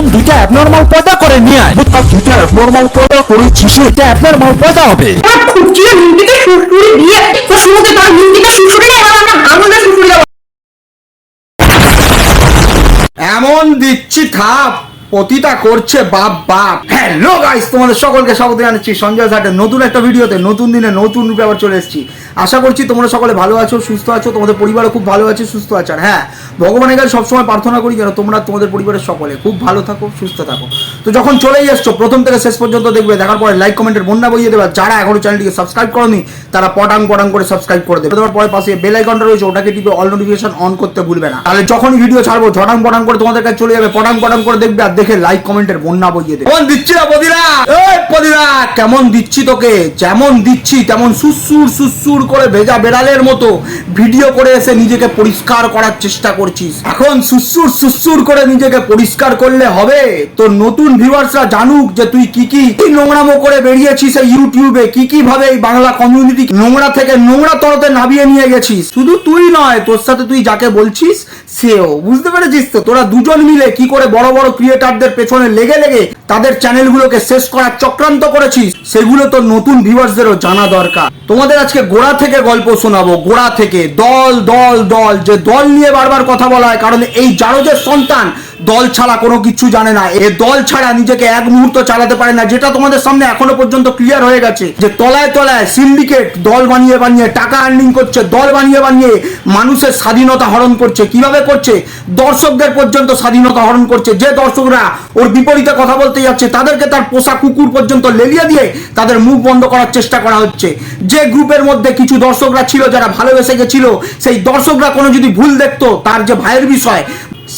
নতুন দুইটা অ্যাবনর্মাল পয়দা করে নিয়ে আয়। দুটা দুইটা অ্যাবনর্মাল পয়দা করে শিশু এটা অ্যাবনর্মাল পয়দা হবে। আমার খুঁজছিল নিমতিকে সুরসুরি দিয়ে তো শুরুতে তার নিমতিকে সুরসুরি না এবার আমরা আঙুলে সুরসুরি দেবো এমন দিচ্ছি থাপ পতিতা করছে বাপ বাপ। হ্যালো গাইস তোমাদের সকলকে স্বাগত জানাচ্ছি সঞ্জয় ঘাটের নতুন একটা ভিডিওতে, নতুন দিনে নতুন রূপে আবার চলে এসেছি। আশা করছি তোমরা সকলে ভালো আছো, সুস্থ আছো, তোমাদের পরিবারও খুব ভালো আছে, সুস্থ আছে। আর হ্যাঁ ভগবানের কাছে সবসময় প্রার্থনা করি যেন তোমরা তোমাদের পরিবারের সকলে খুব ভালো থাকো, সুস্থ থাকো। তো যখন চলেই এসছো, প্রথম থেকে শেষ পর্যন্ত দেখবে, দেখার পরে লাইক কমেন্টের বন্যা বইয়ে দেবে। যারা এখনও চ্যানেলটিকে সাবস্ক্রাইব করনি, তারা পটাং পটাং করে সাবস্ক্রাইব করে দেবে। তোমার পরে পাশে বেল আইকনটা রয়েছে, ওটাকে টিপে অল নোটিফিকেশন অন করতে ভুলবে না। তাহলে যখনই ভিডিও ছাড়বো, ঝটাং পটাং করে তোমাদের কাছে চলে যাবে, পটাং পটাং করে দেখবে, আর দেখে লাইক কমেন্টের বন্যা বইয়ে দেবে। কেমন দিচ্ছি না পদিরা? এই পদিরা কেমন দিচ্ছি তোকে? যেমন দিচ্ছি তেমন সুসুর সুসুর করে ভেজা বেড়ালের মতো ভিডিও করে এসে নিজেকে পরিষ্কার করার চেষ্টা করছিস। এখন সুসুর সুসুর করে নিজেকে পরিষ্কার করলে হবে। তো নতুন ভিউয়ার্সরা জানুক যে তুই কি কি নোংরামো করে বেরিয়েছিস এই ইউটিউবে কি কি ভাবে এই বাংলা কমিউনিটি নোংরা থেকে নোংরা তরতে নামিয়ে নিয়ে গেছিস। শুধু তুই নয় তোর সাথে তুই যাকে বলছিস সেও। বুঝতে পেরেছিস তো? তোরা দুজন মিলে কি করে বড় বড় ক্রিয়েটারদের পেছনে লেগে লেগে তাদের চ্যানেলগুলোকে শেষ করার চক্রান্ত করেছিস সেগুলো তো নতুন ভিউয়ার্সদেরও জানা দরকার। তোমাদের আজকে গোড়া থেকে গল্প শোনাবো, গোড়া থেকে, দল দল দল, যে দল নিয়ে বারবার কথা বলা হয়, কারণ এই জারজের সন্তান দল ছাড়া কোনো কিছু জানে না। এ দল ছাড়া নিজেকে এক মুহূর্ত চালাতে পারে না, যেটা তোমাদের সামনে এখনও পর্যন্ত ক্লিয়ার হয়ে গেছে। যে তলায় তলায় সিন্ডিকেট দল বানিয়ে বানিয়ে টাকা আর্নিং করছে, দল বানিয়ে বানিয়ে মানুষের স্বাধীনতা হরণ করছে। কীভাবে করছে? দর্শকদের পর্যন্ত স্বাধীনতা হরণ করছে। যে দর্শকরা ওর বিপরীতে কথা বলতে যাচ্ছে, তাদেরকে তার পোষা কুকুর পর্যন্ত লেলিয়ে দিয়ে তাদের মুখ বন্ধ করার চেষ্টা করা হচ্ছে। যে গ্রুপের মধ্যে কিছু দর্শকরা ছিল, যারা ভালোবেসে গেছিল, সেই দর্শকরা কোনো যদি ভুল দেখতো, তার যে ভাইয়ের বিষয়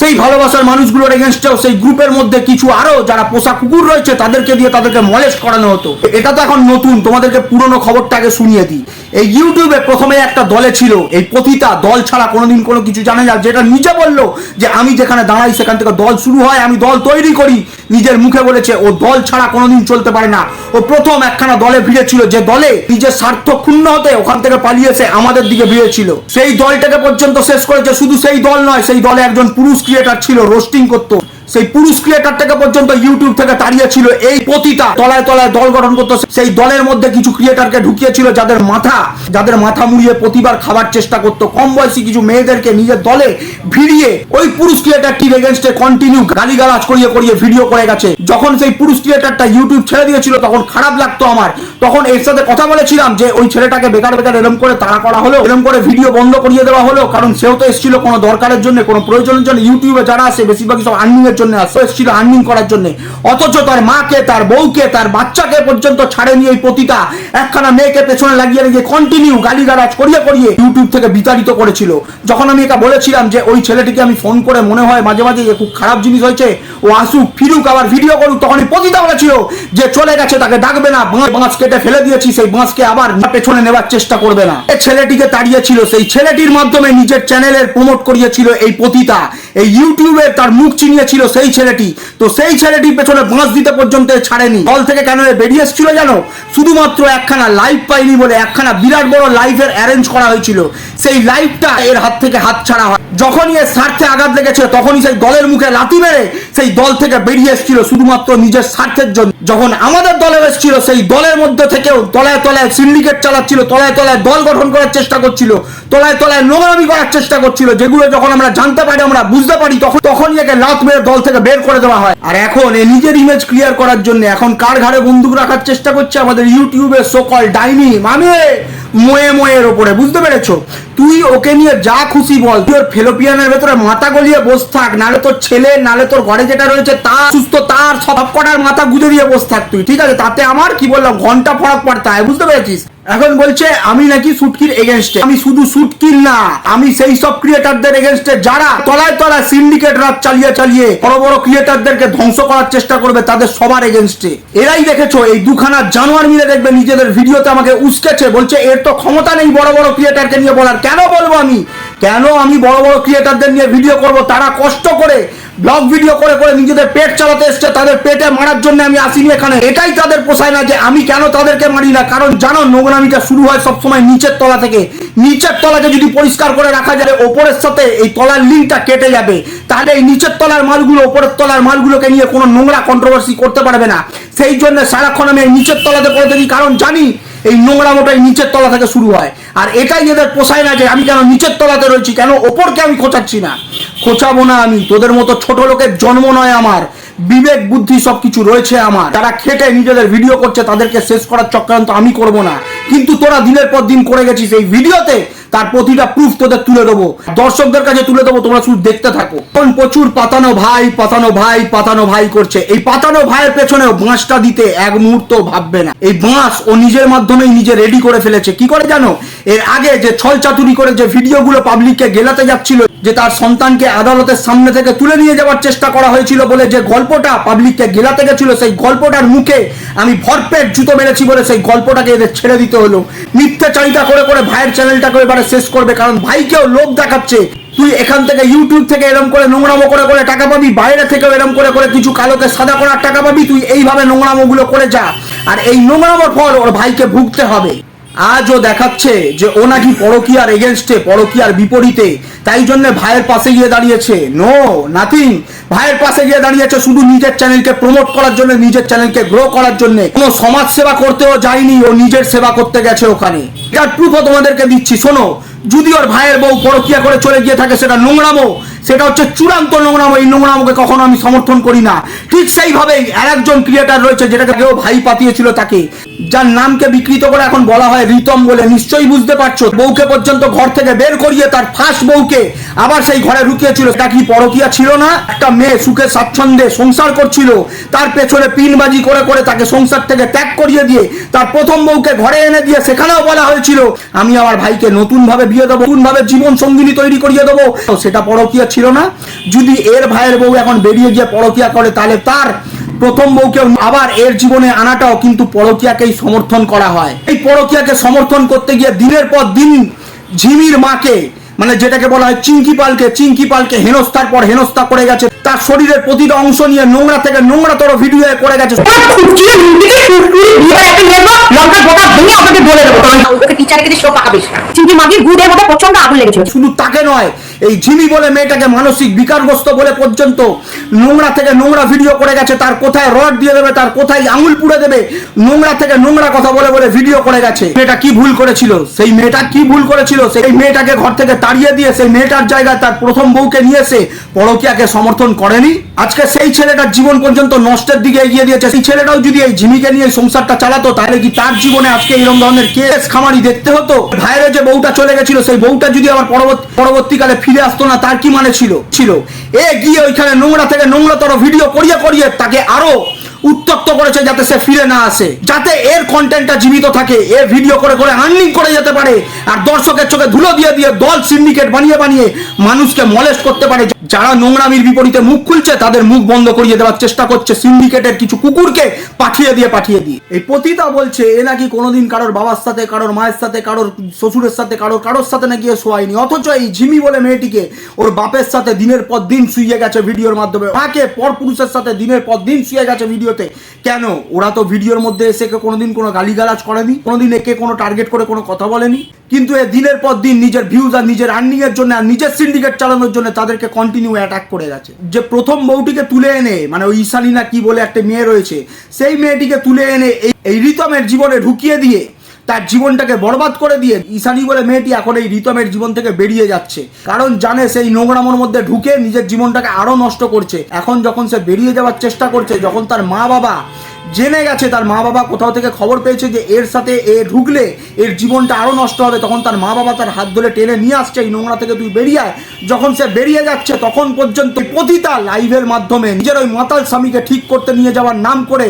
সেই ভালোবাসার মানুষগুলোর এগেনস্টেও সেই গ্রুপের মধ্যে কিছু আরও যারা পোষা কুকুর রয়েছে তাদেরকে দিয়ে তাদেরকে মলেস্ট করানো হতো। এটা তো এখন নতুন, তোমাদেরকে পুরনো খবরটা আগে শুনিয়ে দিই। এই ইউটিউবে প্রথমে একটা দলে ছিল, এই পতিতা দল ছাড়া কোনোদিন কোনো কিছু জানে না, যেটা নিজে বলল যে আমি যেখানে দাঁড়াই সেখান থেকে দল শুরু হয়, আমি দল তৈরি করি। নিজের মুখে বলেছে, ও দল ছাড়া কোনোদিন চলতে পারে না। ও প্রথম একখানা দলে ভিড়েছিল, যে দলে নিজের স্বার্থ ক্ষুণ্ণ হতে ওখান থেকে পালিয়েছে আমাদের দিকে ভিড়েছিল। সেই দলটাকে পর্যন্ত শেষ করেছে, শুধু সেই দল নয়, সেই দলে একজন পুরুষ ক্রিয়েটার ছিল রোস্টিং করতো। সেই পুরুষ ক্রিয়েটারটাকে পর্যন্ত ইউটিউব থেকে তাড়িয়ে ছিল এই পতিতা তলায় তলায় দল গঠন করতো। সেই দলের মধ্যে কিছু ক্রিয়েটারকে ঢুকিয়েছিল যাদের মাথা যাদের মাথা মুড়িয়ে প্রতিবার খাবার চেষ্টা করতো। কম বয়সী কিছু মেয়েদেরকে নিজের দলে ভিড়িয়ে ওই পুরুষ ক্রিয়েটারটির এগেনস্টে কন্টিনিউ গালিগালাজ করিয়ে করিয়ে ভিডিও করে গেছে। যখন সেই পুরুষ ক্রিয়েটারটা ইউটিউব ছেড়ে দিয়েছিল, তখন খারাপ লাগতো আমার। তখন এর সাথে কথা বলেছিলাম যে, ওই ছেলেটাকে বেকার বেকার এরম করে তাড়া করা হলো, এরম করে ভিডিও বন্ধ করিয়ে দেওয়া হলো, কারণ সেও তো এসেছিল কোনো দরকারের জন্য, কোনো প্রয়োজনের জন্য। ইউটিউবে যারা আসে বেশিরভাগই সব আর্নিং এর জন্য এসেছিল আর্নিং করার জন্য। অথচ তার মাকে, তার বউকে, তার বাচ্চাকে পর্যন্ত ছাড়েনি এই পতিতা একখানা মেয়েকে পেছনে লাগিয়ে রেখে কন্টিনিউ গালি গালাজ করিয়ে করিয়ে ইউটিউব থেকে বিতাড়িত করেছিল। যখন আমি এটা বলেছিলাম যে ওই ছেলেটিকে আমি ফোন করে মনে হয় মাঝে মাঝে যে খুব খারাপ জিনিস হয়েছে, ও আসুক, ফিরুক, আবার ভিডিও করুক, তখন এই পতিতা বলেছিল যে চলে গেছে, তাকে ডাকবে না, বাঁশ কেটে ফেলে দিয়েছি, সেই বাঁশকে আবার পেছনে নেওয়ার চেষ্টা করবে না। এই ছেলেটিকে তাড়িয়েছিল, সেই ছেলেটির মাধ্যমে নিজের চ্যানেলের প্রমোট করিয়েছিল এই পতিতা এই ইউটিউবে তার মুখ চিনিয়েছিল সেই ছেলেটি। তো সেই ছেলেটির পেছনে বাঁশ দিতে পর্যন্ত ছাড়েনি। দল থেকে কেন বেরিয়ে এসেছিল জানো? শুধুমাত্র একখানা লাইফ পাইনি বলে একখানা বিরাট বড় লাইফের অ্যারেঞ্জ করা হয়েছিল। সেই লাইফটা এর হাত থেকে হাত ছাড়া হয়। যখনই এর স্বার্থে আঘাত লেগেছে তখনই সেই দলের মুখে লাথি মেরে সেই দল থেকে বেরিয়ে এসেছিল শুধুমাত্র নিজের স্বার্থের জন্য। যখন আমাদের দলে এসেছিল, সেই দলের মধ্যে থেকেও তলায় তলায় সিন্ডিকেট চালাচ্ছিল, তলায় তলায় দল গঠন করার চেষ্টা করছিল, তলায় তলায় নোংরামি করার চেষ্টা করছিল। যেগুলো যখন আমরা জানতে পারি, আমরা বুঝতে পারি, তখন তখনই একে লাত মেরে দল থেকে বের করে দেওয়া হয়। আর এখন এ নিজের ইমেজ ক্লিয়ার করার জন্য, এখন কার ঘাড়ে বন্দুক রাখার চেষ্টা করছে আমাদের ইউটিউবে সকল ডাইনি মামে? মোয়ে মোয়ের ওপরে বুঝতে পেরেছ? তুই ওকে নিয়ে যা খুশি বল, তুই ওর ফেলোপিয়ানের ভেতরে মাথা গলিয়ে বস থাক, নালে তোর ছেলে, নালে তোর ঘরে যেটা রয়েছে, তার সুস্থ, তার সব কটার মাথা গুঁজে দিয়ে বস থাক তুই, ঠিক আছে? তাতে আমার, কি বললাম, ঘণ্টা ফরক পড়তে হয়, বুঝতে পেরেছিস? এখন বলছে, আমি নাকি সুটকির এগেনস্টে আমি শুধু সুটকির না, আমি সেই সব ক্রিয়েটারদের এগেনস্টে যারা তলায় তলায় সিন্ডিকেট রাত চালিয়ে চালিয়ে বড় বড় ক্রিয়েটারদেরকে ধ্বংস করার চেষ্টা করবে, তাদের সবার এগেনস্টে এরাই দেখেছ, এই দুখানা জানোয়ার মিলে দেখবে, নিজেদের ভিডিওতে আমাকে উস্কেছে, বলছে, এর তো ক্ষমতা নেই বড় বড় ক্রিয়েটারকে নিয়ে বলার। কেন বলব আমি? কেন আমি বড় বড় ক্রিয়েটারদের নিয়ে ভিডিও করব? তারা কষ্ট করে ব্লগ ভিডিও করে করে নিজেদের পেট চালাতে এসছে, তাদের পেটে মারার জন্য আমি আসিনি এখানে। এটাই তাদের পোষায় না যে আমি কেন তাদেরকে মারি না। কারণ জানো, নোংরামিটা শুরু হয় সবসময় নিচের তলা থেকে। নিচের তলাকে যদি পরিষ্কার করে রাখা যায় ওপরের সাথে এই তলার লিঙ্কটা কেটে যাবে। তাহলে এই নিচের তলার মালগুলো, ওপরের তলার মালগুলোকে নিয়ে কোনো নোংরা কন্ট্রোভার্সি করতে পারবে না। সেই জন্য সারাক্ষণ আমি এই নিচের তলাতে পড়ে থাকি। কারণ জানি এই নোংরামোটাই নিচের তলা থেকে শুরু হয়। আর এটাই এদের পোষায় না যে আমি কেন নিচের তলাতে রয়েছি, কেন ওপরকে আমি খোঁচাচ্ছি না? খোঁচাবো না আমি, তোদের মতো ছোট লোকের জন্ম নয় আমার। বিবেক, বুদ্ধি সব কিছু রয়েছে আমার। যারা খেটে নিজেদের ভিডিও করছে, তাদেরকে শেষ করার চক্রান্ত আমি করব না। কিন্তু তোরা দিনের পর দিন করে গেছিস এই ভিডিওতে তার প্রতিটা প্রুফ তোদের তুলে দেবো। দর্শকদের কাছে তুলে দেবো, তোমরা শুধু দেখতে থাকো। এখন প্রচুর পাতানো ভাই পাতানো ভাই পাতানো ভাই করছে। এই পাতানো ভাইয়ের পেছনে বাঁশটা দিতে এক মুহূর্ত ভাববে না। এই বাঁশ ও নিজের মাধ্যমেই নিজে রেডি করে ফেলেছে। কি করে জানো? এর আগে যে ছল চাতুরি করে যে ভিডিওগুলো পাবলিককে গেলাতে যাচ্ছিল, যে তার সন্তানকে আদালতের সামনে থেকে তুলে নিয়ে যাওয়ার চেষ্টা করা হয়েছিল বলে যে গল্পটা পাবলিককে গেলাতে গেছিল, সেই গল্পটার মুখে আমি ভরপেট জুতো মেরেছি বলে সেই গল্পটাকে এদের ছেড়ে দিতে হলো। মিথ্যে চাহিদা করে করে ভাইয়ের চ্যানেলটাকে এবারে শেষ করবে, কারণ ভাইকেও লোভ দেখাচ্ছে। তুই এখান থেকে ইউটিউব থেকে এরম করে নোংরামো করে করে টাকা পাবি, বাইরে থেকেও এরম করে করে কিছু কালোকে সাদা করার টাকা পাবি, তুই এইভাবে নোংরামো গুলো করে যা। আর এই নোংরামোর পর ওর ভাইকে ভুগতে হবে। আজও দেখাচ্ছে যে ও নাকি পরকিয়ার এগেনস্টে পরকিয়ার বিপরীতে। তাই জন্য ভাইয়ের পাশে গিয়ে দাঁড়িয়েছে। নো নাথিং ভাইয়ের পাশে গিয়ে দাঁড়িয়েছে শুধু নিজের চ্যানেলকে প্রমোট করার জন্য, নিজের চ্যানেলকে গ্রো করার জন্য। কোনো সমাজ সেবা করতেও যায়নি, ও নিজের সেবা করতে গেছে ওখানে। এটার প্রুফও তোমাদেরকে দিচ্ছি। শোনো, যদি ওর ভাইয়ের বউ পরকিয়া করে চলে গিয়ে থাকে, সেটা নোংরামো। সেটা হচ্ছে চূড়ান্ত নোংরামো এই নোংরামোকে কখনো আমি সমর্থন করি না। ঠিক সেইভাবেই আর একজন ক্রিয়েটার রয়েছে যেটাকে কেউ ভাই পাঠিয়েছিল তাকে। যার নামকে বিকৃত করে এখন বলা হয় রিতম বলে। নিশ্চয়ই বুঝতে পারছ, বউকে পর্যন্ত ঘর থেকে বের করিয়ে তার ফার্স্ট বউকে আবার সেই ঘরে ঢুকিয়েছিল। এটা কি পরকিয়া ছিল না? একটা মেয়ে সুখে স্বাচ্ছন্দ্যে সংসার করছিল। তার পেছনে পিনবাজি করে করে তাকে সংসার থেকে ত্যাগ করিয়ে দিয়ে তার প্রথম বউকে ঘরে এনে দিয়ে সেখানেও বলা হয়েছিল, আমি আমার ভাইকে নতুন ভাবে বিয়ে দেবো নতুন ভাবে জীবন সঙ্গিনী তৈরি করিয়ে দেবো। সেটা পরকিয়া ছিল না। যদি এর ভাইয়ের বউ এখন বেরিয়ে গিয়ে পরকিয়া করে, তাহলে তার প্রথম বউকে আবার এর জীবনে আনাটাও কিন্তু পরকিয়াকেই সমর্থন করা হয়। এই পরকিয়াকে সমর্থন করতে গিয়ে দিনের পর দিন ঝিমির মাকে মানে যেটাকে বলা হয় চিঙ্কি পালকে চিঙ্কি পালকে হেনস্থার পর হেনস্থা করে গেছে। তার শরীরের প্রতিটা অংশ নিয়ে নোংরা থেকে নোংরাতর ভিডিও করে গেছে শুধু তাকে নয় এই ঝিমি বলে মেয়েটাকে মানসিক বিকারগ্রস্ত বলে পর্যন্ত নোংরা থেকে নোংরা ভিডিও করে গেছে। তার কোথায় রড দিয়ে দেবে তার কোথায় আঙুল পুড়ে দেবে নোংরা থেকে নোংরা কথা বলে বলে ভিডিও করে গেছে। মেয়েটা কি ভুল করেছিল? সেই মেয়েটা কি ভুল করেছিল? সেই মেয়েটাকে ঘর থেকে তাড়িয়ে দিয়ে সেই মেয়েটার জায়গায় তার প্রথম বউকে নিয়ে এসে পরকিয়াকে সমর্থন করেনি, আজকে সেই ছেলেটার জীবন পর্যন্ত নষ্টের দিকে এগিয়ে দিয়েছে। সেই ছেলেটাও যদি এই ঝিমিকে নিয়ে সংসারটা চালাতো, তাহলে কি তার জীবনে আজকে এরকম ধরনের কেস খামারি দেখতে হতো? ভাইরে যে বউটা চলে গেছিল, সেই বউটা যদি আবার পরবর্তীকালে ফিরে আসতো না, তার কি মানে ছিল? ছিল। এ গিয়ে ওইখানে নোংরা থেকে নোংরাতর ভিডিও করিয়ে করিয়ে তাকে আরও উত্তপ্ত করেছে যাতে সে ফিরে না আসে। যাতে এর কন্টেন্টটা জীবিত থাকে, এ ভিডিও করে করে আর্নিং করে যেতে পারে, আর দর্শকের চোখে ধুলো দিয়ে দিয়ে দল সিন্ডিকেট বানিয়ে বানিয়ে মানুষকে মলেস্ট করতে পারে যারা নোংরামির বিপরীতে মুখ খুলছে, তাদের মুখ বন্ধ করিয়ে দেওয়ার চেষ্টা করছে সিন্ডিকেটের কিছু কুকুরকে পাঠিয়ে দিয়ে পাঠিয়ে দিয়ে। এই পতিতা বলছে, এ নাকি কোনোদিন কারোর বাবার সাথে, কারোর মায়ের সাথে, কারোর শ্বশুরের সাথে, কারোর কারোর সাথে নাকি এ শোয়ায়নি। অথচ এই ঝিমি বলে মেয়েটিকে ওর বাপের সাথে দিনের পর দিন শুয়ে গেছে ভিডিওর মাধ্যমে। মাকে পর পুরুষের সাথে দিনের পর দিন শুয়ে গেছে ভিডিওতে। কেন? ওরা তো ভিডিওর মধ্যে এসে কোনোদিন কোনো গালিগালাজ করেনি, কোনোদিন একে কোনো টার্গেট করে কোনো কথা বলেনি। কিন্তু এ দিনের পর দিন নিজের ভিউজ আর নিজের আর্নিং এর জন্য আর নিজের সিন্ডিকেট চালানোর জন্য তাদেরকে কন্টিনিউ অ্যাটাক করে গেছে। যে প্রথম বউটিকে তুলে এনে মানে ওই ঈশানীনা কি বলে একটা মেয়ে রয়েছে, সেই মেয়েটিকে তুলে এনে এই রিতমের জীবনে ঢুকিয়ে দিয়ে তার জীবনটাকে বরবাদ করে দিয়ে ঈশানী বলে মেয়েটি এখন এই রিতমের জীবন থেকে বেরিয়ে যাচ্ছে। কারণ জানে সেই নোংরামোর মধ্যে ঢুকে নিজের জীবনটাকে আরও নষ্ট করছে। এখন যখন সে বেরিয়ে যাওয়ার চেষ্টা করছে, যখন তার মা বাবা জেনে গেছে তার মা বাবা কোথাও থেকে খবর পেয়েছে যে এর সাথে এ ঢুকলে এর জীবনটা আরও নষ্ট হবে। তখন তার মা বাবা তার হাত ধরে টেনে নিয়ে আসছে, এই নোংরা থেকে তুই বেরিয়ে আয়। যখন সে বেরিয়ে যাচ্ছে, তখন পর্যন্ত প্রতিটা লাইভের মাধ্যমে নিজের ওই মাতাল স্বামীকে ঠিক করতে নিয়ে যাওয়ার নাম করে,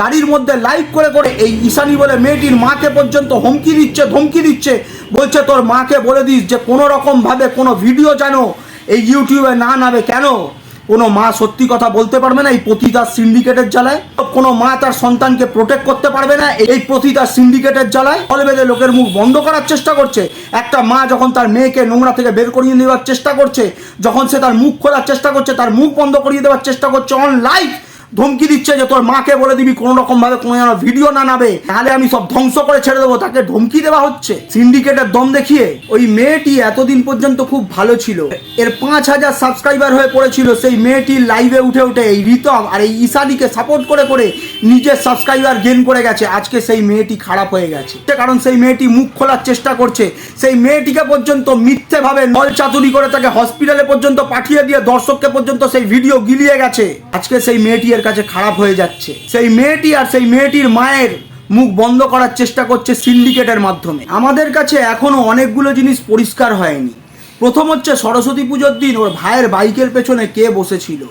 গাড়ির মধ্যে লাইভ করে করে এই ঈশানি বলে মেয়েটির মাকে পর্যন্ত হুমকি দিচ্ছে, ধমকি দিচ্ছে। বলছে, তোর মাকে বলে দিস যে কোনো রকম ভাবে কোনো ভিডিও যেন এই ইউটিউবে না নামে। কেন? কোনো মা সত্যি কথা বলতে পারবে না, এই পতিতার সিন্ডিকেটের জ্বালায়। কোনো মা তার সন্তানকে প্রোটেক্ট করতে পারবে না, এই পতিতার সিন্ডিকেটের জ্বালায়। ফলে বেঁধে লোকের মুখ বন্ধ করার চেষ্টা করছে। একটা মা যখন তার মেয়েকে নোংরা থেকে বের করিয়ে নেওয়ার চেষ্টা করছে, যখন সে তার মুখ খোলার চেষ্টা করছে, তার মুখ বন্ধ করিয়ে দেওয়ার চেষ্টা করছে অন লাইভ ধমকি দিচ্ছে যে তোর মাকে বলে দিবি কোনো রকম ভাবে, কোনো যেন ভিডিও না নাবে। তাহলে আমি সব ধ্বংস করে ছেড়ে দেবো। তাকে ধমকি দেওয়া হচ্ছে। সিন্ডিকেটের দম দেখিয়ে ওই মেয়েটি এতদিন পর্যন্ত খুব ভালো ছিল। এর পাঁচ হাজার সাবস্ক্রাইবার হয়ে পড়েছিল সেই মেয়েটি লাইভে উঠে উঠে এই রিতম আর এই ঈশাদিকে সাপোর্ট করে করে নিজের সাবস্ক্রাইবার গেন করে গেছে। আজকে সেই মেয়েটি খারাপ হয়ে গেছে। কারণ সেই মেয়েটি মুখ খোলার চেষ্টা করছে। সেই মেয়েটিকে পর্যন্ত মিথ্যেভাবে নল চাতুরি করে তাকে হসপিটালে পর্যন্ত পাঠিয়ে দিয়ে দর্শককে পর্যন্ত সেই ভিডিও গিলিয়ে গেছে। আজকে সেই মেয়েটি এর কাছে খারাপ হয়ে যাচ্ছে। সেই মেয়েটি আর সেই মেয়েটির মায়ের মুখ বন্ধ করার চেষ্টা করছে সিন্ডিকেটের মাধ্যমে। আমাদের কাছে এখনও অনেকগুলো জিনিস পরিষ্কার হয়নি। প্রথম হচ্ছে সরস্বতী পুজোর দিন ওর ভাইয়ের বাইকের পেছনে কে বসেছিল।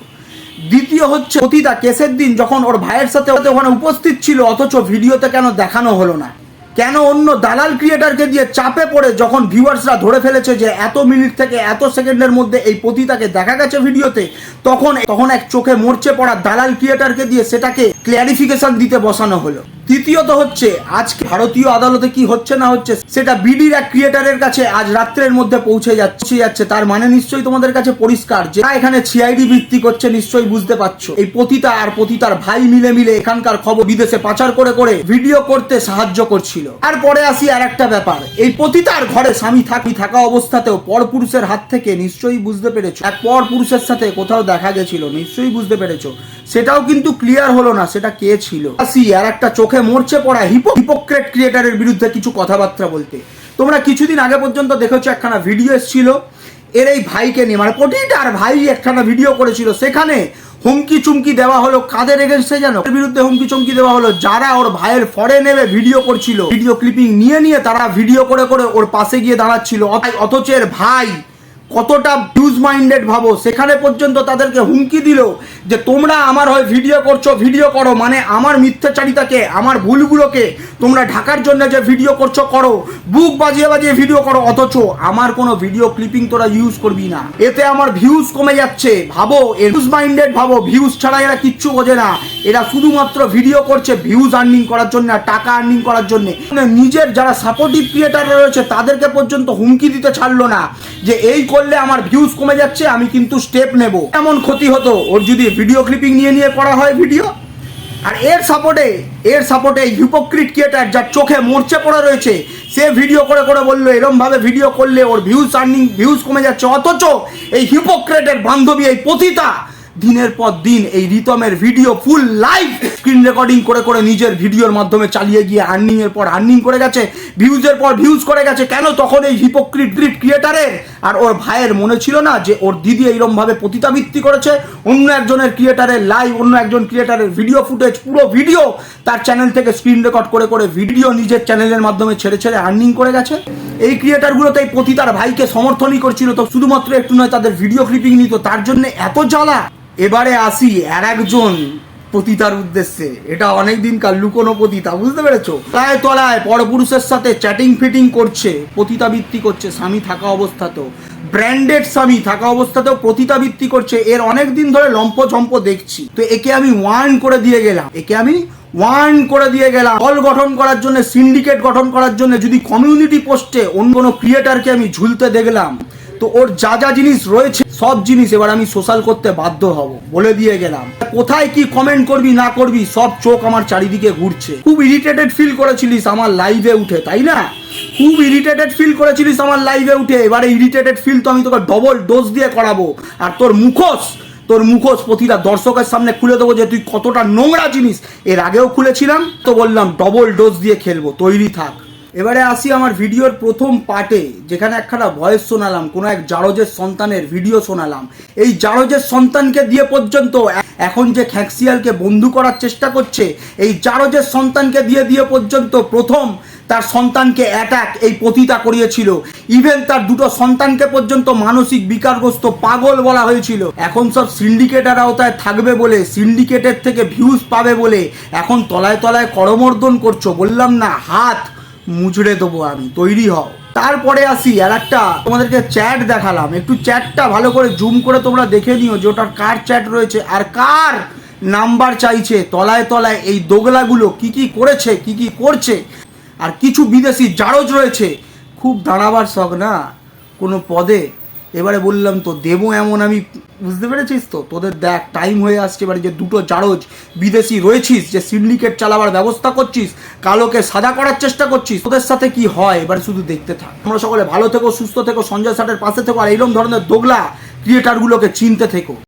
দ্বিতীয় হচ্ছে অতিতা কেসের দিন যখন ওর ভাইয়ের সাথে ওখানে উপস্থিত ছিল, অথচ ভিডিওতে কেন দেখানো হলো না। কেন অন্য দালাল ক্রিয়েটারকে দিয়ে চাপে পড়ে যখন ভিউয়ার্সরা ধরে ফেলেছে যে এত মিনিট থেকে এত সেকেন্ডের মধ্যে এই পতিতাকে দেখা গেছে ভিডিওতে, তখন তখন এক চোখে মরচে পড়া দালাল ক্রিয়েটারকে দিয়ে সেটাকে ক্ল্যারিফিকেশন দিতে বসানো হলো। তৃতীয়ত হচ্ছে, আজকে ভারতীয় আদালতে কি হচ্ছে না হচ্ছে, সেটা বিডির এক ক্রিয়েটারের কাছে আজ রাত্রের মধ্যে পৌঁছে যাচ্ছে যাচ্ছে। তার মানে নিশ্চয়ই তোমাদের কাছে পরিষ্কার যে এখানে সিআইডি ভিত্তি করছে নিশ্চয়ই বুঝতে পারছ। এই পতিতা আর পতিতার ভাই মিলে মিলে এখানকার খবর বিদেশে পাচার করে করে ভিডিও করতে সাহায্য করছিল। আর পরে আসি আর একটা ব্যাপার। এই পতিতার ঘরে স্বামী থাকি থাকা অবস্থাতেও পর পুরুষের হাত থেকে নিশ্চয়ই বুঝতে পেরেছ। এক পর পুরুষের সাথে কোথাও দেখা গেছিল, নিশ্চয়ই বুঝতে পেরেছ। সেটাও কিন্তু ক্লিয়ার হলো না, সেটা কে ছিল? আসি, আর একটা চোখে মরছে পড়া হিপো হিপোক্রেট ক্রিয়েটারের বিরুদ্ধে কিছু কথাবার্তা বলতে। তোমরা কিছুদিন আগে পর্যন্ত দেখেছ একখানা ভিডিও এসেছিল, এর এই ভাইকে নিয়ে মানে পটিটার ভাই একখানা ভিডিও করেছিল। সেখানে হুমকি চুমকি দেওয়া হলো কাদের এগেনস্টে জানো? এর বিরুদ্ধে হুমকি চুমকি দেওয়া হলো, যারা ওর ভাইয়ের ফরে নেবে ভিডিও করছিল। ভিডিও ক্লিপিং নিয়ে নিয়ে তারা ভিডিও করে করে ওর পাশে গিয়ে দাঁড়াচ্ছিল। অথ- অথচ এর ভাই কতটা ভিউজ মাইন্ডেড ভাবো। সেখানে পর্যন্ত তাদেরকে হুমকি দিল যে, তোমরা আমার হয় ভিডিও করছ ভিডিও করো। মানে আমার মিথ্যাচারিতাকে, আমার ভুলগুলোকে তোমরা ঢাকার জন্য যে ভিডিও করছ, করো। বুক বাজিয়ে বাজিয়ে ভিডিও করো। অথচ আমার কোনো ভিডিও ক্লিপিং তোরা ইউজ করবি না। এতে আমার ভিউজ কমে যাচ্ছে। ভাবো ভিউজ মাইন্ডেড ভাবো ভিউজ ছাড়া এরা কিচ্ছু বোঝে না। এরা শুধুমাত্র ভিডিও করছে ভিউজ আর্নিং করার জন্য টাকা আর্নিং করার জন্য। নিজের যারা সাপোর্টিভ ক্রিয়েটার রয়েছে, তাদেরকে পর্যন্ত হুমকি দিতে ছাড়লো না যে, এই করলে আমার ভিউজ কমে যাচ্ছে, আমি কিন্তু স্টেপ নেব। এমন ক্ষতি হতো। ওর যদি ভিডিও ক্লিপিং নিয়ে নিয়ে করা হয় ভিডিও আর এর সাপোর্টে এর সাপোর্টে হিপোক্রিট ক্রিয়েটার যার চোখে মরচে পড়ে রয়েছে, সে ভিডিও করে করে বলল, এরমভাবে ভিডিও করলে ওর ভিউজ আর্নিং ভিউজ কমে যাচ্ছে। অথচ এই হিপোক্রেটের বান্ধবী, এই পতিতা দিনের পর দিন এই রিতমের video full live screen recording করে করে নিজের ভিডিওর মাধ্যমে চালিয়ে গিয়ে আর্নিং এর পর আর্নিং করে গেছে ভিউজের পর ভিউজ করে গেছে। কেন তখন এই হিপোক্রিট গ্রিট ক্রিয়েটারের আর ওর ভাইয়ের মনে ছিল না যে ওর দিদি এইরকম ভাবে পতিতাবৃত্তি করেছে? অন্য একজনের ক্রিয়েটারের লাইভ অন্য একজন ক্রিয়েটারের ভিডিও ফুটেজ পুরো ভিডিও তার চ্যানেল থেকে স্ক্রিন রেকর্ড করে করে ভিডিও নিজের চ্যানেলের মাধ্যমে ছেড়ে ছেড়ে আর্নিং করে গেছে। এই ক্রিয়েটারগুলো তো এই পতিতার ভাইকে সমর্থনই করছিল তো শুধুমাত্র একটু নয় তাদের ভিডিও ক্লিপিং নিত। তার জন্য এত জ্বালা। এবারে আসি আর একজন পতিতার উদ্দেশ্যে। এটা অনেক দিনকার লুকোনো পতিতা, বুঝতে পেরেছ? তলায় তলায় পরপুরুষের সাথে চ্যাটিং ফিটিং করছে পতিতাবৃত্তি করছে, স্বামী থাকা অবস্থাতেও। ব্র্যান্ডেড স্বামী থাকা অবস্থাতেও পতিতা পতিতাবৃত্তি করছে, এর অনেক দিন ধরে লম্প ঝম্প দেখছি। তো একে আমি ওয়ান করে দিয়ে গেলাম, একে আমি ওয়ান করে দিয়ে গেলাম। দল গঠন করার জন্য সিন্ডিকেট গঠন করার জন্য যদি কমিউনিটি পোস্টে অন্য কোনো ক্রিয়েটারকে আমি ঝুলতে দেখলাম তো ওর যা যা জিনিস রয়েছে, সব জিনিস এবার আমি সোশ্যাল করতে বাধ্য হব, বলে দিয়ে গেলাম। কোথায় কি কমেন্ট করবি, না করবি, সব চোখ আমার চারিদিকে ঘুরছে। খুব ইরিটেটেড ফিল করেছিলিস আমার লাইভে উঠে, তাই না? খুব ইরিটেটেড ফিল করেছিলিস আমার লাইভে উঠে, এবারে ইরিটেটেড ফিল তো আমি তোকে ডবল ডোজ দিয়ে করাবো। আর তোর মুখোশ তোর মুখোশ প্রতিটা দর্শকের সামনে খুলে দেবো যে তুই কতটা নোংরা জিনিস। এর আগেও খুলেছিলাম, তো বললাম ডবল ডোজ দিয়ে খেলব, তৈরি থাক। এবারে আসি আমার ভিডিওর প্রথম পার্টে, যেখানে একখানা ভয়েস শোনালাম, কোনো এক জারজের সন্তানের ভিডিও শোনালাম। এই জারজের সন্তানকে দিয়ে পর্যন্ত এখন যে খ্যাক্সিয়ালকে বন্ধু করার চেষ্টা করছে, এই জারজের সন্তানকে দিয়ে দিয়ে পর্যন্ত প্রথম তার সন্তানকে অ্যাটাক এই পতিতা করিয়েছিল। ইভেন তার দুটো সন্তানকে পর্যন্ত মানসিক বিকারগ্রস্ত পাগল বলা হয়েছিল। এখন সব সিন্ডিকেটার আওতায় থাকবে বলে সিন্ডিকেটের থেকে ভিউজ পাবে বলে এখন তলায় তলায় করমর্দন করছ। বললাম না, হাত মুচড়ে দেবো আমি, তৈরি হও। তারপরে আসি, আর একটা তোমাদেরকে চ্যাট দেখালাম। একটু চ্যাটটা ভালো করে জুম করে তোমরা দেখে নিও যে ওটার কার চ্যাট রয়েছে আর কার নাম্বার চাইছে, তলায় তলায় এই দোগলাগুলো কি কি করেছে, কি কি করছে। আর কিছু বিদেশি জারজ রয়েছে। খুব দাঁড়াবার শখ না? কোনো পদে এবারে বললাম তো, দেবো এমন আমি, বুঝতে পেরেছিস তো? তোদের দেখ টাইম হয়ে আসছে, এবারে যে দুটো জারজ বিদেশি রয়েছিস, যে সিন্ডিকেট চালাবার ব্যবস্থা করছিস, কালোকে সাদা করার চেষ্টা করছিস, তোদের সাথে কি হয়? এবার শুধু দেখতে থাক। তোমরা সকলে ভালো থেকো, সুস্থ থেকো, সঞ্জয় ষাটের পাশে থেকো, আর এইরকম ধরনের দোগলা ক্রিয়েটারগুলোকে চিনতে থেকো।